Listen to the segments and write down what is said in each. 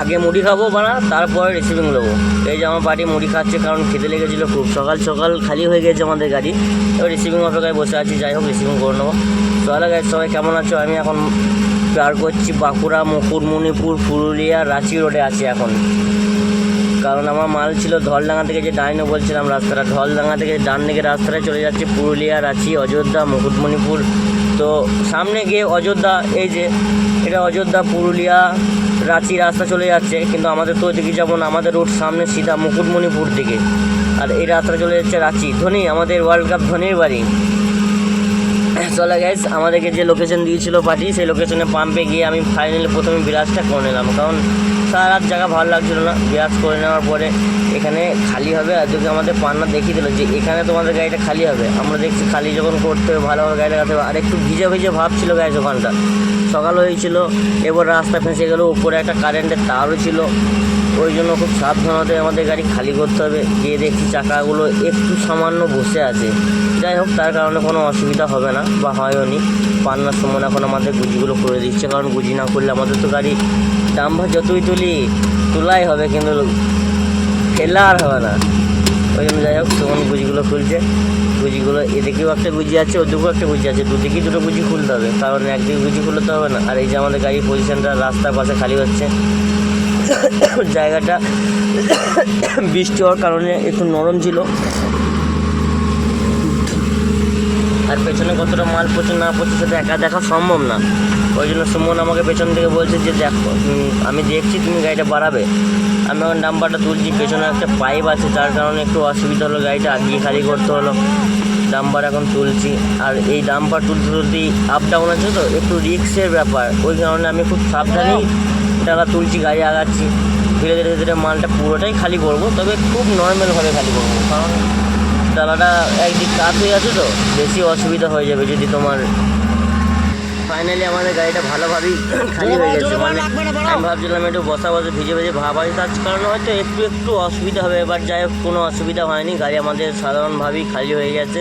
আগে মুড়ি খাব বানা তারপরে রিসিভিং নেব এই যে আমার বাড়ি মুড়ি খাচ্ছে, কারণ খেতে লেগেছিলো খুব। সকাল সকাল খালি হয়ে গেছে আমাদের গাড়ি। এবার রিসিভিং অপেক্ষায় বসে আছি, যাই হোক রিসিভিং করে নেব। হ্যালো গাইজ সবাই কেমন আছো? আমি এখন পার করছি বাঁকুড়া মুকুটমণিপুর পুরুলিয়া, রাঁচি রোডে আছি এখন। কারণ আমার মাল ছিল ধলডাঙ্গা থেকে যে ডাইনে বলছিলাম রাস্তাটা। ধলডাঙ্গা থেকে ডান দিকে রাস্তাটা চলে যাচ্ছে পুরুলিয়া, রাঁচি, অযোধ্যা মুকুটমণিপুর তো সামনে গিয়ে অযোধ্যা, এই যে এটা অযোধ্যা, পুরুলিয়া, রাঁচি রাস্তা চলে যাচ্ছে, কিন্তু আমাদের তো ওইদিকে যেমন আমাদের রোড সামনে সিধা মুকুটমণিপুর দিকে। আর এই রাস্তা চলে যাচ্ছে রাঁচি, ধোনি, আমাদের ওয়ার্ল্ড কাপ ধোনির বাড়ি। চলে গাইস আমাদেরকে যে লোকেশন দিয়েছিল পার্টি সেই লোকেশনে পাম্পে গিয়ে আমি ফাইনালি প্রথমে বিরাজটা করে নিলাম। কারণ সারা রাত জায়গা ভালো লাগছিল না, বিরাজ করে নেওয়ার পরে এখানে খালি হবে, আর যদি আমাদের পান্না দেখিয়ে দিল যে এখানে তোমাদের গাড়িটা খালি হবে, আমরা দেখছি খালি যখন করতে হবে ভালোভাবে গাড়ি লাগাতে হবে। আর একটু ভিজে ভিজে ভাব ছিল গাইস ওখানটা। সকাল হয়েছিল, এবার রাস্তা ফেঁসে গেল, উপরে একটা কারেন্টের তারও ছিল। ওই জন্য খুব সাবধানতায় আমাদের গাড়ি খালি করতে হবে। গিয়ে দেখছি চাকাগুলো একটু সামান্য বসে আছে। যাই হোক, তার কারণে কোনো অসুবিধা হবে না। বা হয়ওনি পান্নার সময় এখন আমাদের গুজিগুলো করে দিচ্ছে, কারণ গুজি না করলে আমাদের তো গাড়ি ডাম্বার যতই তুলি, তোলাই হবে কিন্তু ফেলা আর হবে না। ওই জন্য যাই হোক তখন গুজিগুলো খুলছে। গুজিগুলো, এদিকেও একটা গুজি আছে, ওদিকেও একটা গুজি আছে, দুদিকেই দুটো গুজি খুলতে হবে, কারণ একদিকে গুজি খুলতে হবে না। আর এই যে আমাদের গাড়ির পজিশনটা রাস্তার পাশে খালি হচ্ছে। জায়গাটা বৃষ্টি হওয়ার কারণে একটু নরম ছিল। আর পেছনে কতটা মাল পড়ছে না পড়ছে সেটা একা দেখা সম্ভব না। ওই জন্য সুমন আমাকে পেছন থেকে বলছে যে দেখো আমি দেখছি তুমি গাড়িটা বাড়াবে। আমি এখন নাম্বারটা তুলছি, পেছনে একটা পাইপ আছে, যার কারণে একটু অসুবিধা হলো গাড়িটা, আগিয়ে খালি করতে হলো। ডাম্পার এখন তুলছি, আর এই ডাম্পার তুলতে তুলতেই আপ ডাউন আছে তো, একটু রিক্সের ব্যাপার। ওই কারণে আমি খুব সাবধানেই টাকা তুলছি, গাড়ি আগাচ্ছি। ধীরে ধীরে ধীরে মালটা পুরোটাই খালি করব, তবে খুব নর্মালভাবে খালি করব, কারণ ডালাটা একদিক কাত হয়ে আছে তো, বেশি অসুবিধা হয়ে যাবে যদি তোমার ফাইনালি আমাদের গাড়িটা ভালোভাবেই খালি হয়ে গেছে। মানে আমি ভাবছিলাম একটু বসা বসে, ভিজে ভিজে ভাব আছে, তার কারণে হয়তো একটু একটু অসুবিধা হবে এবার যাই হোক, কোনো অসুবিধা হয়নি, গাড়ি আমাদের সাধারণভাবেই খালি হয়ে গেছে।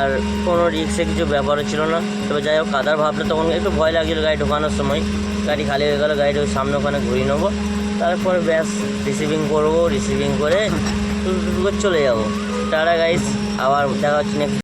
আর কোনো রিক্সে কিছু ব্যাপারও ছিল না। তবে যাই হোক কাদার ভাবলে তখন একটু ভয় লাগছিল গাড়ি ঢোকানোর সময়। গাড়ি খালি হয়ে গেলো, গাড়িটা ওই সামনে ওখানে ঘুরিয়ে নেব। তারপর ব্যাস রিসিভিং করব রিসিভিং করে চলে যাব। টাটা গাইস আবার দেখা হচ্ছে next